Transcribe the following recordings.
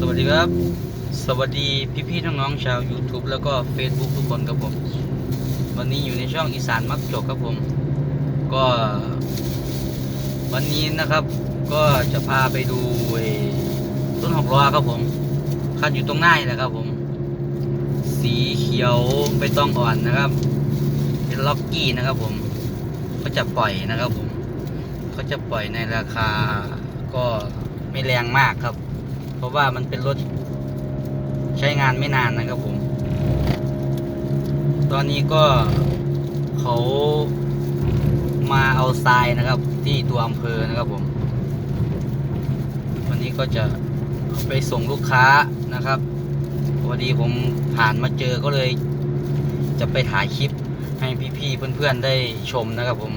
สวัสดีครับ สวัสดีพี่ๆน้องๆชาว YouTube แล้วก็ Facebook ทุกคนครับผม วันนี้อยู่ในช่องอีสานมักจกครับผม ก็ วันนี้นะครับ ก็จะพาไปดูต้นหกล้อครับผมคันอยู่ตรงหน้านี่แหละครับผม สีเขียวไปต้องอ่อนนะครับ เป็นล็อกกี้นะครับผมเขาจะปล่อยนะครับผมเขาจะปล่อยในราคาก็ไม่แรงมากครับ ราะว่ามันเป็นรถใช้งานไม่นานนะครับผม ตอนนี้ก็เขามาเอาทรายนะครับ ที่ตัวอำเภอนะครับผม วันนี้ก็จะไปส่งลูกค้านะครับพอดีผมผ่านมาเจอก็เลย จะไปถ่ายคลิปให้พี่ๆเพื่อนๆได้ชมนะครับผม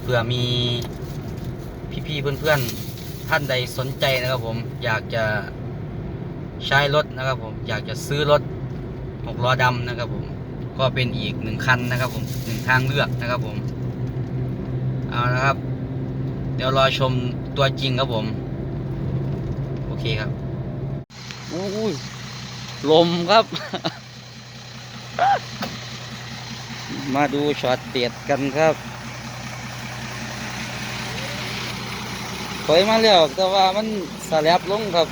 เผื่อมีพี่ๆเพื่อนๆ ท่านใดสนใจนะครับผมอยากจะใช้รถนะครับผมอยากจะซื้อรถหกล้อดำนะครับผมก็เป็นอีกหนึ่งคันนะครับผมหนึ่งทางเลือกนะครับผมเอาละครับ เดี๋ยวรอชมตัวจริงครับผม โอเคครับอุ้ยลมครับ มาดูช็อตเตียดกันครับ ถอยมาแล้วแต่ว่ามันสลับลงครับ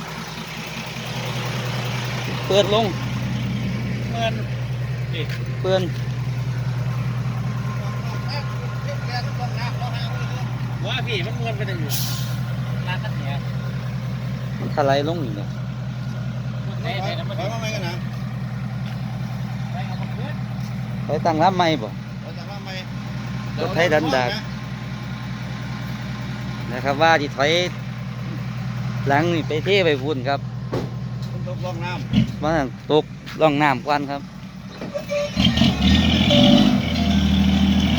เปิดลงเงินดิเปิดว่าพี่มันเงินไปได้อยู่ร้านนั้นเนี่ยมันถลายลงอยู่เนี่ยไหนไหนน้ำมันถอยมาไหมกันนะไหนเอามาขึ้นถอยตั้งรับไม่บ่ถอยจากมาไหมรถไถดันดาก นะครับ ว่าที่ถอยหลังนี่ไปเทไปพุ่นครับคุณตกลงน้มาตกล่องน้ำควันครับ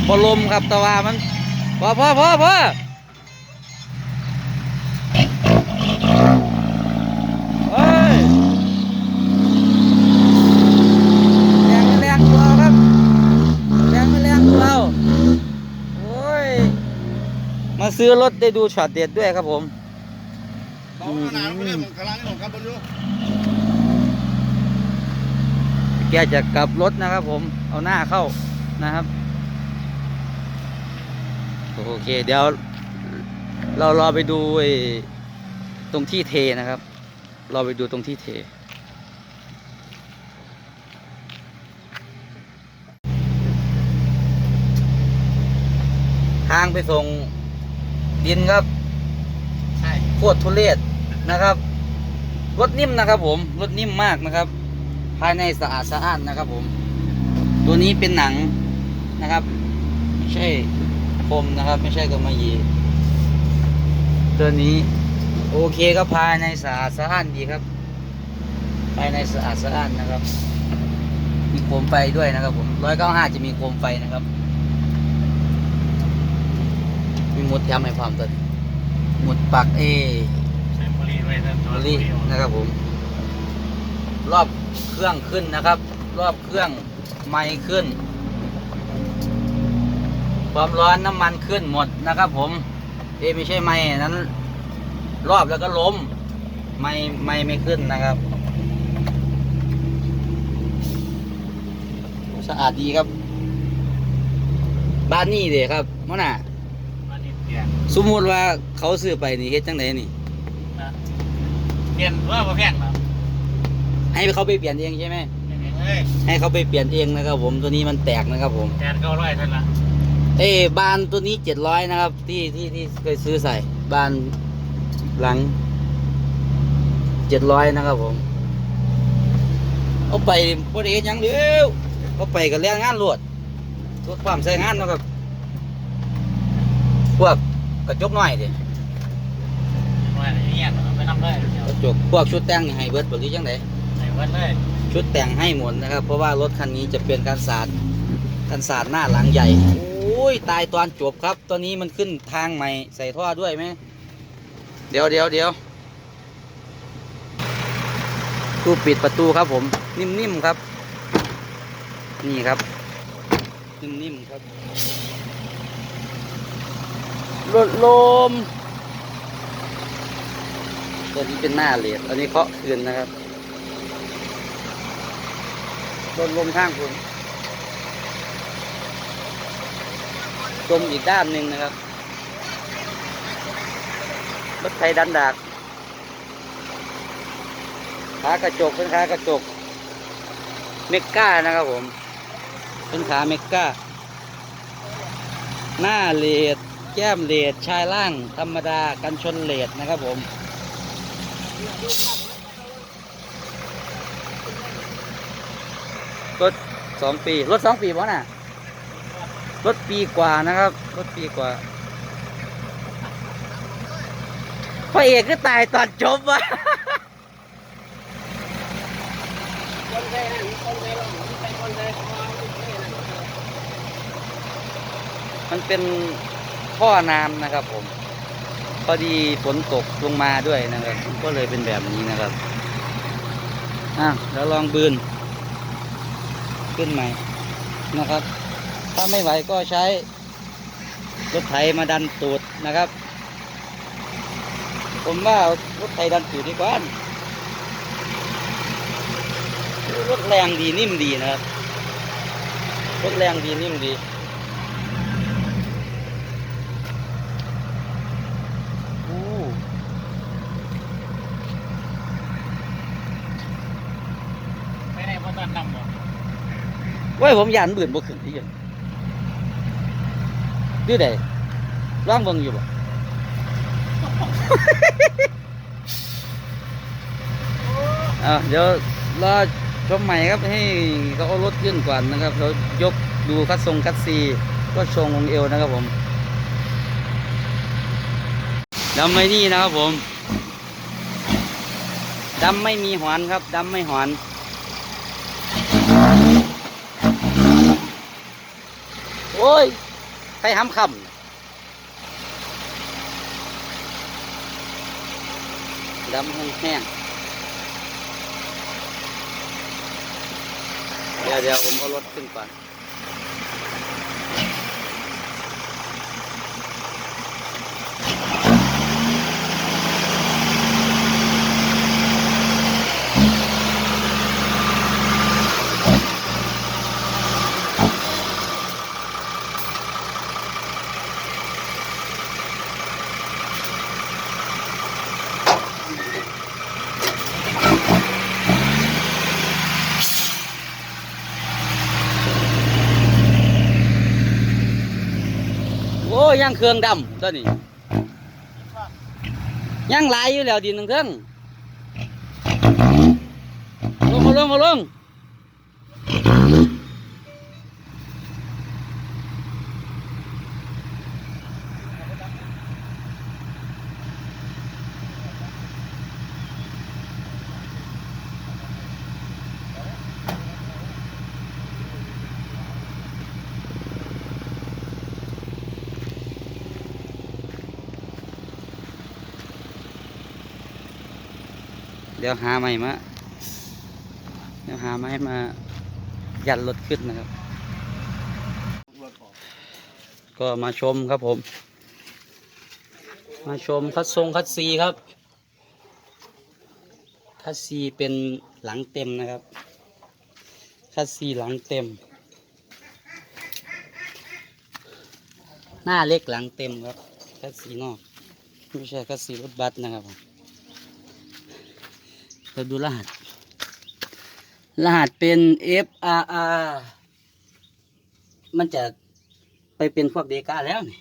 บอลมครับแต่ว่ามันพอพอพอพอเฮ้ยแรงไม่แรงตัวครับแรงไม่แรงตัวเราโอ้ย มาซื้อรถได้ดูช็อตเด็ดด้วยครับผมำเขาขนาดไม่ได้ผมกำลังให้ผมขับบนอยู่แกจะกลับรถนะครับผมเอาหน้าเข้านะครับ โอเค เดี๋ยว เรารอไปดูไอ้ตรงที่เทนะครับ รอไปดูตรงที่เท ทางไปส่ง ดินครับใช่โคตรทุเรศนะครับรถนิ่มนะครับ ผมรถนิ่มมากนะครับ ภายในสะอาดสะอ้านนะครับ ผม ตัวนี้เป็นหนังนะครับไม่ใช่คมนะครับ ไม่ใช่กำมะหยี่ตัวนี้โอเคครับภายในสะอาดสะอ้านดีครับ ภายในสะอาดสะอ้านนะครับ มีโคมไฟด้วยนะครับ ผมร้อยเก้าห้าจะมีโคมไฟนะครับ มีหมุดย้ำให้ความตัวนี้หมุดปักเอใช้บุรีไว้นะตัวโอลี่นะครับผม รอบเครื่องขึ้นนะครับ รอบเครื่องไมค์ขึ้น ความร้อนน้ำมันขึ้นหมดนะครับ ผม เอยไม่ใช่ไม้นั้น รอบแล้วก็ล้ม ไม่ไม่ไม่ขึ้นนะครับสะอาดดีครับ บ้านนี่เด้ครับมื่อน่ะ มันนี่เปลี่ยนสมมติว่าเขาซื้อไปนี่เฮ็ดจังไดนี่ นะเปลี่ยนว่าบ่แพงหรอให้เขาไปเปลี่ยนเองใช่ไหมเฮ้ยให้เขาไปเปลี่ยนเองนะครับผมตัวนี้มันแตกนะครับผมแทนเก้าร้อยเท่านั้นละเอ้บานตัวนี้เจ็ดร้อยนะครับ ที่ที่ที่เคยซื้อใส่บานหลังเจ็ดร้อยนะครับผม เอาไปบริเวณยังเดียวเอาไปกับแรงงานรวดรถความใช้งานเนาะครับ พวกกระจกน้อยดิว่าอะไรเงี้ยมันไปนำเลยเดี๋ยวกระจกพวกชุดแต่งนี่ให้เบิดบหรือยังไงใส่เบิดเลยชุดแต่งให้หมดนะครับ เพราะว่ารถคันนี้จะเป็นการสาดการสาดหน้าหลังใหญ่โอ้ยตายตอนจบครับตัวนี้มันขึ้นทางใหม่ใส่ท่อด้วยไหมเดี๋ยวเดี๋ยวเดี๋ยวตู้ปิดประตูครับผม นิ่มๆครับ นี่ครับ นิ่มๆครับ ลดลม ตัวนี้เป็นหน้าเลดอันนี้เคาะคืนนะครับโดนลมข้างคุณลมอีกด้านหนึ่งนะครับรถไฟดันดากขากระจกเป็นขากระจก เมกก้านะครับผม เป็นขาเมกก้า หน้าเลด แก้มเลดชายล่างธรรมดากันชนเลดนะครับผม รถสองปี รถสองปีป่ะน่ะ รถปีกว่านะครับ รถปีกว่าพระเอกก็ตายตอนจบวะคนใดนั่นคนใดลงใครคนใดขอไม่ใช่นั่นมันเป็น ท่อน้ำนะครับ ผม พอดีฝนตกลงมาด้วยนะครับก็เลยเป็นแบบนี้นะครับอะแล้วลองบืน ขึ้นใหม่นะครับ ถ้าไม่ไหวก็ใช้รถไถมาดันตูดนะครับ ผมว่ารถไถดันตูดดีกว่ารถแรงดีนิ่มดีนะครับรถแรงดีนิ่มดี โอ้ ไปไหนพอตอนดำบ่ ว้ ยผมยานบื่นบ่ขึ้นที่ยังดื้อใดร่างเบิ่งอยู่บ่อะเดี๋ยวรอชมใหม่ครับให้เขาเอารถขึ้นก่อนนะครับแล้วยกดูคัดทรงคัดซีก็ชงองเอวนะครับผมดำไม่นี่นะครับผมดำไม่มีหอนครับดำไม่หอน โอ้ยใครห้ำคำดำแห้งเดี๋ยวเดี๋ยวผมเอารถขึ้นก่อนางเครื่องดำตัวนี้ยังหลายอยู่แล้วดินทั้งเทิงลงมาลงมาลง เดี๋ยวหาใหม่มาเดี๋ยวหาไม้มายันรถขึ้นนะครับ ก็มาชมครับผม มาชมคัดทรงคัดซีครับคัดซีเป็นหลังเต็มนะครับคัดซีหลังเต็ม หน้าเล็กหลังเต็มครับคัดซีนอกไม่ใช่คัดซีรถบัสนะครับผม เราดูรหัส รหัสเป็น FRR มันจะไปเป็นพวกเดกาแล้วนี่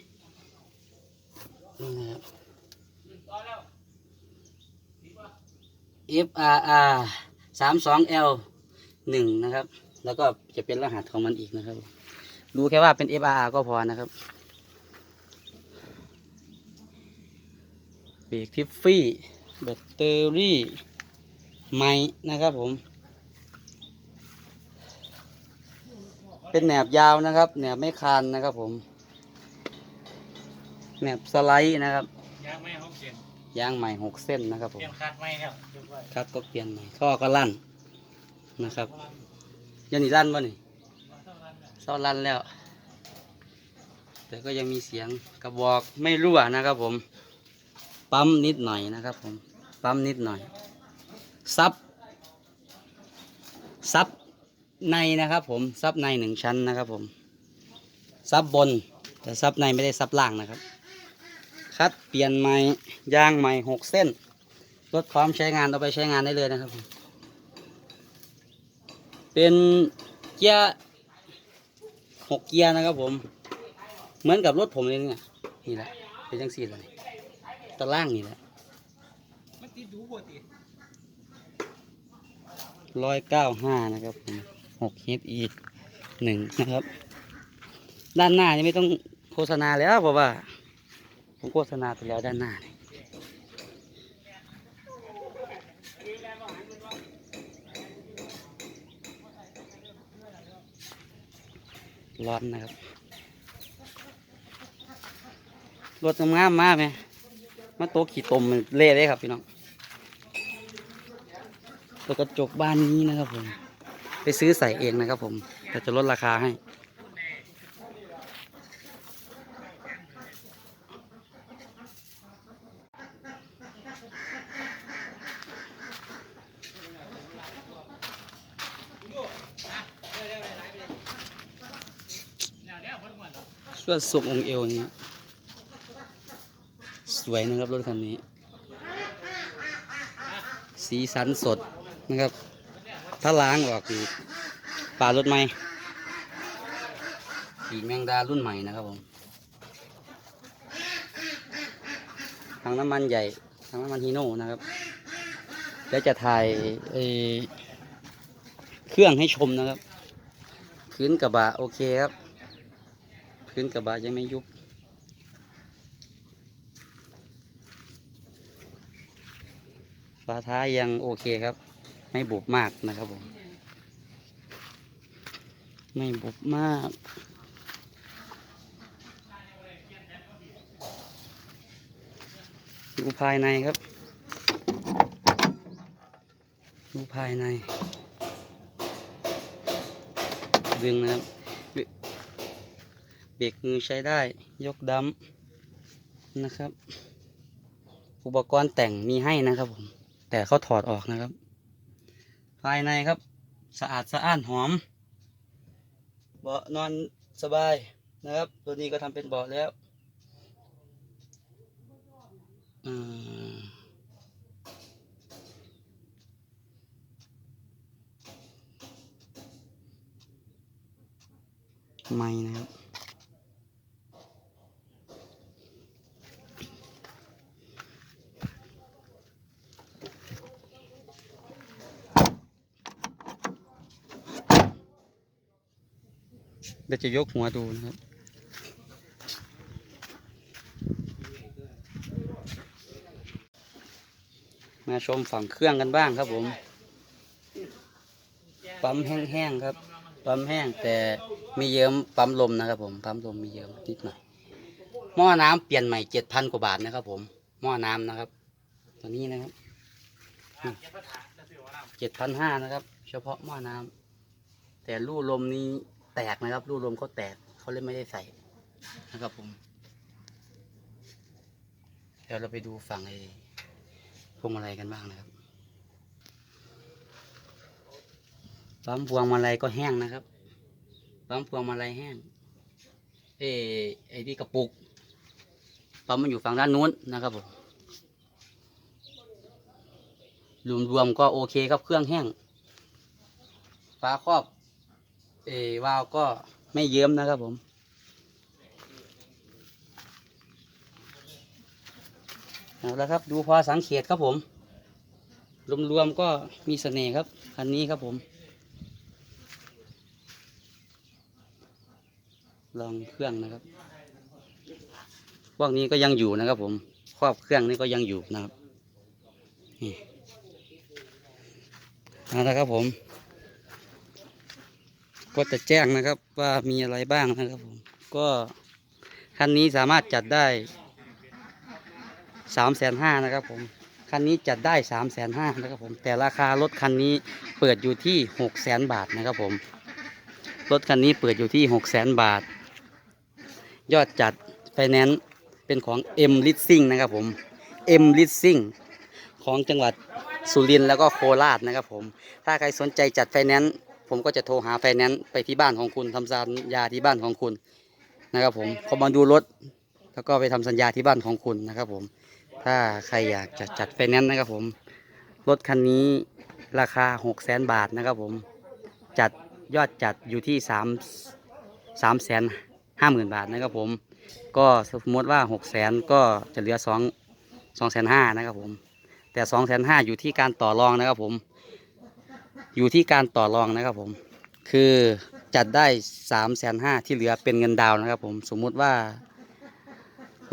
นี่นะครับ FRR สามสอง L หนึ่งนะครับ แล้วก็จะเป็นรหัสของมันอีกนะครับ ดูแค่ว่าเป็น FRR ก็พอนะครับเบรกทิฟฟี่แบตเตอรี่ ไม้นะครับผม เป็นแหนบยาวนะครับแหนบไม่คานนะครับผมแหนบสไลด์นะครับยางไม่ห้องเสียนยางใหม่หกเส้นนะครับผเปมลี่ยนคัดไม่แล้วยกไว้ครับก็เปลี่ยนใหม่ท่อก็ลั่นนะครับยันนี่ลั่นวะนี่เศร้าลั่นแล้ว แต่ก็ยังมีเสียงกระบอกไม่รั่วนะครับผม ปั๊มนิดหน่อยนะครับผม ปั๊มนิดหน่อย ซับซับในนะครับผมซับในหนึ่งชั้นนะครับผมซับบน แต่ซับในไม่ได้ซับล่างนะครับ คัดเปลี่ยนใหม่ยางใหม่หกเส้นรถพร้อมใช้งานเอาไปใช้งานได้เลยนะครับผมเป็นเกียร์หกเกียร์นะครับผม เหมือนกับรถผมเลยเนี่ยนี่แหละเป็นจังสี่เลยตะล่างนี่แหละมันติดดูบ่ติด ร้อยเก้าห้านะครับผมหกฮิตอีกหนึ่งนะครับ ด้านหน้านี่ไม่ต้องโฆษณาแล้วเพราะว่า ผมโฆษณาไปแล้วด้านหน้านี่ร้อนนะครับรถงามมากไหมมาโตขี่ตมมันเละเลยครับพี่น้อง ตัวกระจกบ้านนี้นะครับผม ไปซื้อใส่เองนะครับผมแต่จะลดราคาให้ ส่วนสูงองเอวนี้สวยนะครับรถคันนี้ สีสันสด นะครับ ถ้าล้างออกคือปลารถใหม่ปีแมงดารุ่นใหม่นะครับผมทางน้ำมันใหญ่ทางน้ำมันฮีโน่นะครับแล้วจะถ่ายเเครื่องให้ชมนะครับพื้นกระบะโอเคครับพื้นกระบะยังไม่ยุบฝาท้ายยังโอเคครับ ไม่บุบมากนะครับผม ไม่บุบมาก ดูภายในครับ ดูภายใน ดึงนะครับ เบรกมือใช้ได้ ยกดัมนะครับ อุปกรณ์แต่งมีให้นะครับผม แต่เขาถอดออกนะครับ ภายในครับ สะอาดสะอ้านหอม เบาะนอนสบายนะครับ ตัวนี้ก็ทำเป็นเบาะแล้วไม่นะครับ เดี๋ยวจะยกหัวดูนะครับ มาชมฝั่งเครื่องกันบ้างครับผม ปั๊มแห้งๆครับ ปั๊มแห้งแต่มีเยิ้มปั๊มลมนะครับ ผม ปั๊มลมมีเยิ้มนิดหน่อย หม้อน้ำเปลี่ยนใหม่เจ็ดพันกว่าบาทนะครับ ผม หม้อน้ำนะครับ ตัวนี้นะครับเจ็ดพันห้านะครับ เฉพาะหม้อน้ำแต่รูลมนี้ แตกนะครับรูลมเขาแตกเขาเลยไม่ได้ใส่นะครับผมเดี๋ยวเราไปดูฝั่งไอ้พวงมาลัยกันบ้างนะครับปั๊มพวงมาลัยก็แห้งนะครับปั๊มพวงมาลัยแห้งเออไอ้ที่กระปุกปั๊มมันอยู่ฝั่งด้านนู้นนะครับผมรวมๆก็โอเคครับเครื่องแห้งฝาครอบ เอวาวก็ไม่เยิ้มนะครับผม เอาละครับดูพอสังเกตครับผม รวมๆก็มีเสน่ห์ครับ คันนี้ครับผม ลองเครื่องนะครับ พวกนี้ก็ยังอยู่นะครับผม ครอบเครื่องนี่ก็ยังอยู่นะครับ นี่เอาละครับผม ก็จะแจ้งนะครับว่ามีอะไรบ้างนะครับผมก็คันนี้สามารถจัดได้สามแสนห้านะครับผมคันนี้จัดได้สามแสนห้านะครับผมแต่ราคารถคันนี้เปิดอยู่ที่หกแสนบาทนะครับผมรถคันนี้เปิดอยู่ที่หกแสนบาท ยอดจัดไฟแนนซ์เป็นของ M Leasing นะครับผม M Leasing ของจังหวัดสุรินทร์แล้วก็โคราชนะครับผม ถ้าใครสนใจจัดไฟแนนซ์ ผมก็จะโทรหาไฟแนนซ์ไปที่บ้านของคุณทำสัญญาที่บ้านของคุณนะครับผมเขามาดูรถ แล้วก็ไปทำสัญญาที่บ้านของคุณนะครับผม ถ้าใครอยากจะจัดไฟแนนซ์นะครับผม รถคันนี้ราคา6 0 0 0 0 0บาทนะครับผม จัดยอดจัดอยู่ที่3 3 5 0 0 0 0 บาทนะครับผม ก็สมมติว่า6 0 0 0 0 0ก็จะเหลือ2 2 5 0 0 0นะครับผม แต่2 5 0 0 0อยู่ที่การต่อรองนะครับผม อยู่ที่การต่อรองนะครับผม คือจัดได้3 5 0 0 0ที่เหลือเป็นเงินดาวนะครับผม สมมุติว่า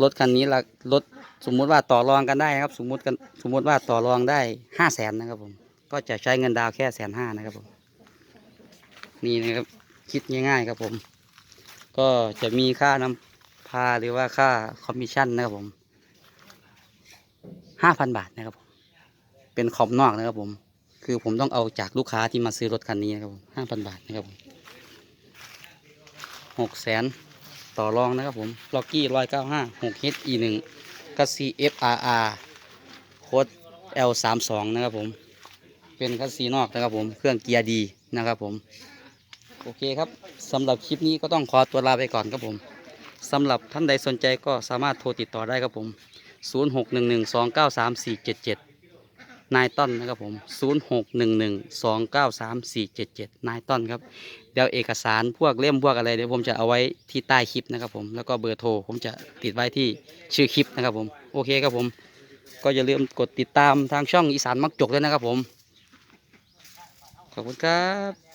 รถคันนี้ละรถสมมุติว่าต่อรองกันได้ครับ สมมุติกันสมมุติว่าต่อรองได้ห้าแสนนะครับผม ก็จะใช้เงินดาวแค่แสนห้านะครับผม นี่นะครับคิดง่ายๆครับผม ก็จะมีค่านำพาหรือว่าค่าคอมมิชชั่นนะครับผมห้าพันบาทนะครับผม เป็นคอมนอกนะครับผม คือผมต้องเอาจากลูกค้าที่มาซื้อรถคันนี้นะครับผมห้าพันบาทนะครับผมหกแสนต่อรองนะครับผมล็อกกี้ร้อยเก้าห้าหกเฮดอีหนึ่งกัสซีเอฟอาร์อาร์โค้ดเอลสามสองนะครับผม เป็นคัสซีนอกนะครับผม เครื่องเกียร์ดีนะครับผม โอเคครับสำหรับคลิปนี้ก็ต้องขอตัวลาไปก่อนครับผมสำหรับท่านใดสนใจก็สามารถโทรติดต่อได้ครับผม 0611293477 นายต้นนะครับผม 0611293477 นายต้นครับ เดี๋ยวเอกสารพวกเล่มพวกอะไรเดี๋ยวผมจะเอาไว้ที่ใต้คลิปนะครับผม แล้วก็เบอร์โทรผมจะติดไว้ที่ชื่อคลิปนะครับผม โอเคครับผม ก็อย่าลืมกดติดตามทางช่องอีสานมักจกด้วยนะครับผม ขอบคุณครับ